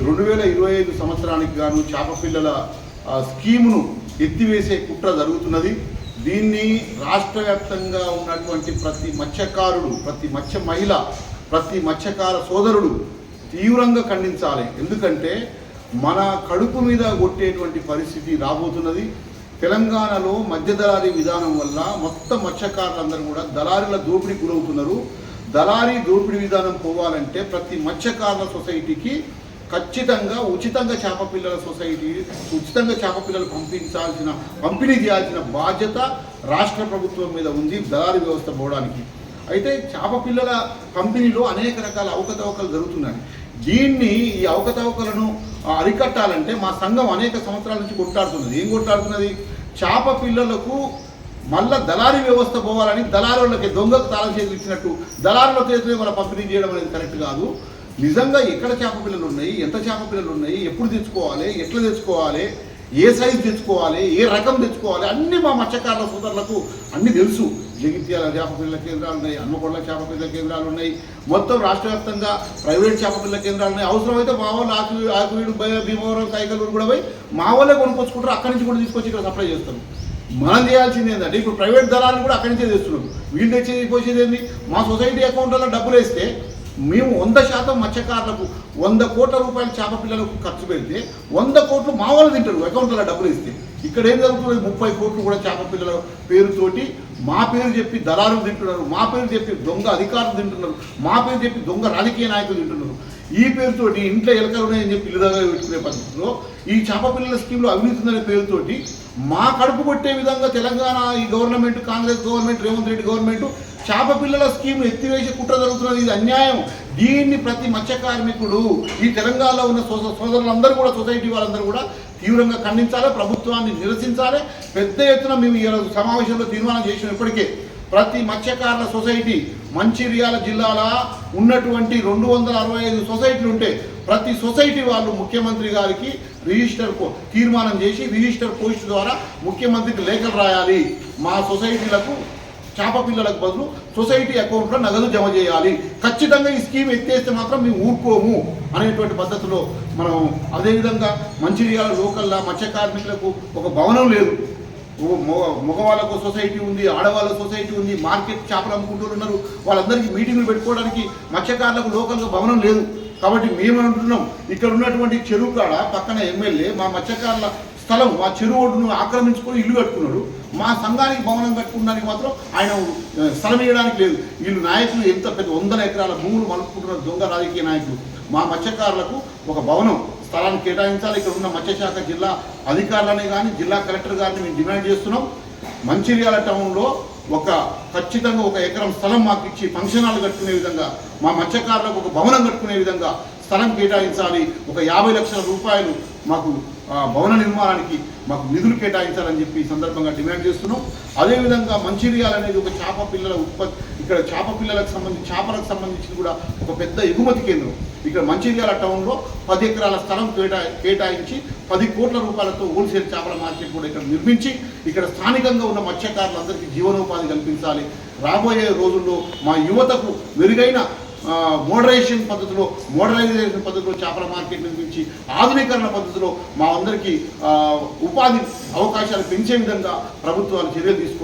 రెండు వేల ఇరవై ఐదు సంవత్సరానికి గాను చేప పిల్లల స్కీమును ఎత్తివేసే కుట్ర జరుగుతున్నది. దీన్ని రాష్ట్ర వ్యాప్తంగా ఉన్నటువంటి ప్రతి మత్స్యకారుడు ప్రతి మత్స్య మహిళ ప్రతి మత్స్యకార సోదరుడు తీవ్రంగా ఖండించాలి. ఎందుకంటే మన కడుపు మీద కొట్టేటువంటి పరిస్థితి రాబోతున్నది. తెలంగాణలో మధ్య దళారీ విధానం వల్ల మొత్తం మత్స్యకారులందరూ కూడా దళారీల దోపిడీ గురవుతున్నారు. దళారీ దోపిడీ విధానం పోవాలంటే ప్రతి మత్స్యకారుల సొసైటీకి ఖచ్చితంగా ఉచితంగా చేప పిల్లల సొసైటీ ఉచితంగా చేప పిల్లలు పంపించాల్సిన పంపిణీ చేయాల్సిన బాధ్యత రాష్ట్ర ప్రభుత్వం మీద ఉంది దళారు వ్యవస్థ పోవడానికి. అయితే చేప పిల్లల పంపిణీలో అనేక రకాల అవకతవకలు జరుగుతున్నాయి. దీన్ని ఈ అవకతవకలను అరికట్టాలంటే మా సంఘం అనేక సంవత్సరాల నుంచి కొట్టాడుతున్నది ఏం కొట్టాడుతున్నది చేప పిల్లలకు మళ్ళా దళారి వ్యవస్థ పోవాలని దళారులకి దొంగకు తాళం చేతులు ఇచ్చినట్టు దళారుల చేతులే మన పంపిణీ చేయడం అనేది కరెక్ట్ కాదు. నిజంగా ఎక్కడ చేప పిల్లలు ఉన్నాయి? ఎంత చేప పిల్లలు ఉన్నాయి? ఎప్పుడు తెచ్చుకోవాలి? ఎట్లా తెచ్చుకోవాలి? ఏ సైజు తెచ్చుకోవాలి? ఏ రకం తెచ్చుకోవాలి? అన్ని మా మత్స్యకారుల సోదరులకు అన్ని తెలుసు. జగిత్యాల చేప పిల్లల కేంద్రాలు ఉన్నాయి అన్నకొండ చేప పిల్లల కేంద్రాలు ఉన్నాయి. మొత్తం రాష్ట్ర వ్యాప్తంగా ప్రైవేట్ చేప పిల్లల కేంద్రాలు ఉన్నాయి. అవసరమైతే మా వాళ్ళు ఆకు ఆకువీడు భయ- భీమవరం కైకలూరు కూడా పోయి మా వాళ్ళే కొనుక్కొచ్చుకుంటారు. అక్కడి నుంచి కూడా తీసుకొచ్చి ఇక్కడ సప్లై చేస్తాం మనం చేయాల్సింది ఏంటంటే ఇప్పుడు ప్రైవేట్ దళాలను కూడా అక్కడి నుంచే తెస్తున్నారు. వీళ్ళు తెచ్చి పోసేది ఏంది? మా సొసైటీ అకౌంట్లలో డబ్బులు వేస్తే మేము వంద శాతం మత్స్యకారులకు వంద కోట్ల రూపాయలు చేప పిల్లలకు ఖర్చు పెడితే వంద కోట్లు మా వాళ్ళు తింటారు అకౌంట్లో డబ్బులు ఇస్తే. ఇక్కడ ఏం జరుగుతుంది? ముప్పై కోట్లు కూడా చేప పిల్లల పేరుతోటి మా పేరు చెప్పి దళారులు తింటున్నారు మా పేరు చెప్పి దొంగ అధికారులు తింటున్నారు మా పేరు చెప్పి దొంగ రాజకీయ నాయకులు తింటున్నారు. ఈ పేరుతోటి ఇంట్లో ఎలకలు ఉన్నాయని చెప్పి ఇల్లుదాగా పెట్టుకునే పద్ధతిలో ఈ చేప పిల్లల స్కీమ్లో అవినీతి ఉందనే పేరుతోటి మా కడుపు కొట్టే విధంగా తెలంగాణ ఈ government Congress government Revanth Reddy government చేప పిల్లల స్కీమ్ ఎత్తివేసి కుట్ర జరుగుతున్నది ఇది అన్యాయం. దీన్ని ప్రతి మత్స్య కార్మికుడు ఈ తెలంగాణలో ఉన్న సో సోదరులందరూ కూడా సొసైటీ వాళ్ళందరూ కూడా తీవ్రంగా ఖండించాలి ప్రభుత్వాన్ని నిరసించాలి. పెద్ద ఎత్తున మేము ఈ సమావేశంలో తీర్మానం చేసిన ఇప్పటికే ప్రతి మత్స్యకారుల సొసైటీ మంచిర్యాల జిల్లాల ఉన్నటువంటి రెండు వందల అరవై ఐదు సొసైటీలు ఉంటే ప్రతి సొసైటీ వాళ్ళు ముఖ్యమంత్రి గారికి రిజిస్టర్ తీర్మానం చేసి రిజిస్టర్ పోస్ట్ ద్వారా ముఖ్యమంత్రికి లేఖలు రాయాలి. మా సొసైటీలకు చేప పిల్లలకు బదులు సొసైటీ అకౌంట్లో నగదు జమ చేయాలి. ఖచ్చితంగా ఈ స్కీమ్ ఎత్తేస్తే మాత్రం మేము ఊరుకోము అనేటువంటి పద్ధతిలో మనం అదేవిధంగా మంచిర్యాల లోకల్లా మత్స్య కార్మికులకు ఒక భవనం లేదు. మగవాళ్ళకు సొసైటీ ఉంది ఆడవాళ్ళ సొసైటీ ఉంది మార్కెట్ చేపలు అమ్ముకుంటూ ఉన్నారు. వాళ్ళందరికీ మీటింగ్లు పెట్టుకోవడానికి మత్స్యకారులకు లోకల్గా భవనం లేదు. కాబట్టి మేము అంటున్నాం ఇక్కడ ఉన్నటువంటి చెరువు కాడ పక్కన ఎమ్మెల్యే మా మత్స్యకారుల స్థలం మా చెరువు ఒడ్డును ఆక్రమించుకొని ఇల్లు కట్టుకున్నాడు. మా సంఘానికి భవనం కట్టుకోవడానికి మాత్రం ఆయన స్థలం ఇవ్వడానికి లేదు. వీళ్ళు నాయకులు ఎంత పెద్ద వందల ఎకరాల భూములు మలుపుకుంటున్న దొంగ రాజకీయ నాయకులు. మా మత్స్యకారులకు ఒక భవనం స్థలాన్ని కేటాయించాలి. ఇక్కడ ఉన్న మత్స్యశాఖ జిల్లా అధికారులని కానీ జిల్లా కలెక్టర్ గారిని మేము డిమాండ్ చేస్తున్నాం. మంచిర్యాల టౌన్లో ఒక ఖచ్చితంగా ఒక ఎకరం స్థలం మాకు ఇచ్చి ఫంక్షన్ హాల్ కట్టుకునే విధంగా మా మత్స్యకారులకు ఒక భవనం కట్టుకునే విధంగా స్థలం కేటాయించాలి. ఒక యాభై లక్షల రూపాయలు మాకు భవన నిర్మాణానికి మాకు నిధులు కేటాయించాలని చెప్పి ఈ సందర్భంగా డిమాండ్ చేస్తున్నాం. అదేవిధంగా మంచిర్యాల అనేది ఒక చేప పిల్లల ఉత్పత్తి ఇక్కడ చేప పిల్లలకు సంబంధించి చేపలకు సంబంధించి కూడా ఒక పెద్ద ఎగుమతి కేంద్రం. ఇక్కడ మంచిర్యాల టౌన్లో పది ఎకరాల స్థలం కేటా కేటాయించి పది కోట్ల రూపాయలతో హోల్సేల్ చేపల మార్కెట్ కూడా ఇక్కడ నిర్మించి ఇక్కడ స్థానికంగా ఉన్న మత్స్యకారులందరికీ జీవనోపాధి కల్పించాలి. రాబోయే రోజుల్లో మా యువతకు మెరుగైన మోడరైజేషన్ పద్ధతిలో మోడరైజేషన్ పద్ధతిలో చేపల మార్కెట్ నిర్మించి ఆధునీకరణ పద్ధతిలో మా అందరికీ ఆ, ఉపాధి అవకాశాలు పెంచే విధంగా ప్రభుత్వాలు చర్యలు తీసుకోవాలి